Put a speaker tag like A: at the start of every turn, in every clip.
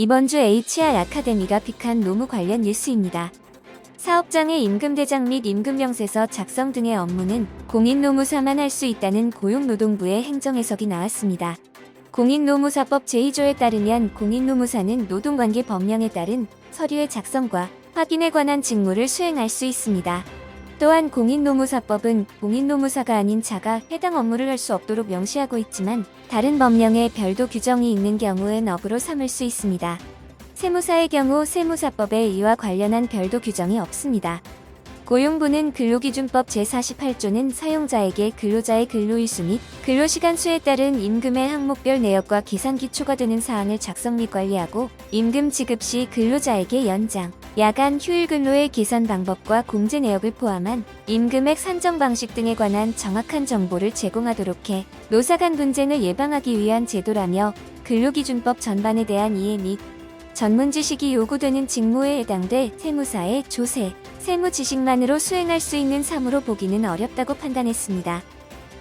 A: 이번 주 HR 아카데미가 픽한 노무 관련 뉴스입니다. 사업장의 임금대장 및 임금명세서 작성 등의 업무는 공인노무사만 할 수 있다는 고용노동부의 행정해석이 나왔습니다. 공인노무사법 제2조에 따르면 공인노무사는 노동관계 법령에 따른 서류의 작성과 확인에 관한 직무를 수행할 수 있습니다. 또한 공인노무사법은 공인노무사가 아닌 자가 해당 업무를 할 수 없도록 명시하고 있지만 다른 법령에 별도 규정이 있는 경우엔 업으로 삼을 수 있습니다. 세무사의 경우 세무사법에 이와 관련한 별도 규정이 없습니다. 고용부는 근로기준법 제48조는 사용자에게 근로자의 근로일수 및 근로시간 수에 따른 임금의 항목별 내역과 계산기초가 되는 사항을 작성 및 관리하고 임금 지급 시 근로자에게 연장, 야간 휴일 근로의 계산 방법과 공제 내역을 포함한 임금액 산정 방식 등에 관한 정확한 정보를 제공하도록 해 노사 간 분쟁을 예방하기 위한 제도라며 근로기준법 전반에 대한 이해 및 전문 지식이 요구되는 직무에 해당돼 세무사의 조세, 세무 지식만으로 수행할 수 있는 사무로 보기는 어렵다고 판단했습니다.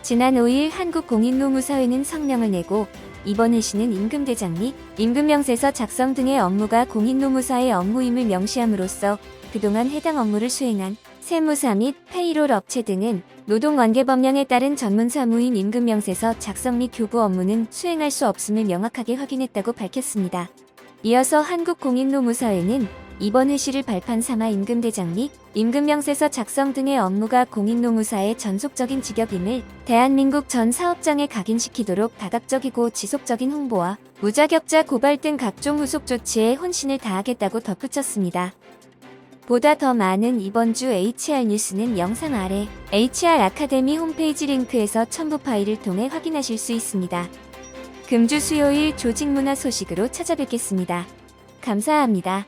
A: 지난 5일 한국공인노무사회는 성명을 내고 이번 회시는 임금대장 및 임금명세서 작성 등의 업무가 공인노무사의 업무임을 명시함으로써 그동안 해당 업무를 수행한 세무사 및 페이롤 업체 등은 노동관계법령에 따른 전문사무인 임금명세서 작성 및 교부 업무는 수행할 수 없음을 명확하게 확인했다고 밝혔습니다. 이어서 한국공인노무사회는 이번 회시를 발판 삼아 임금대장 및 임금명세서 작성 등의 업무가 공인노무사의 전속적인 직역임을 대한민국 전 사업장에 각인시키도록 다각적이고 지속적인 홍보와 무자격자 고발 등 각종 후속 조치에 혼신을 다하겠다고 덧붙였습니다. 보다 더 많은 이번 주 HR 뉴스는 영상 아래 HR 아카데미 홈페이지 링크에서 첨부 파일을 통해 확인하실 수 있습니다. 금주 수요일 조직문화 소식으로 찾아뵙겠습니다. 감사합니다.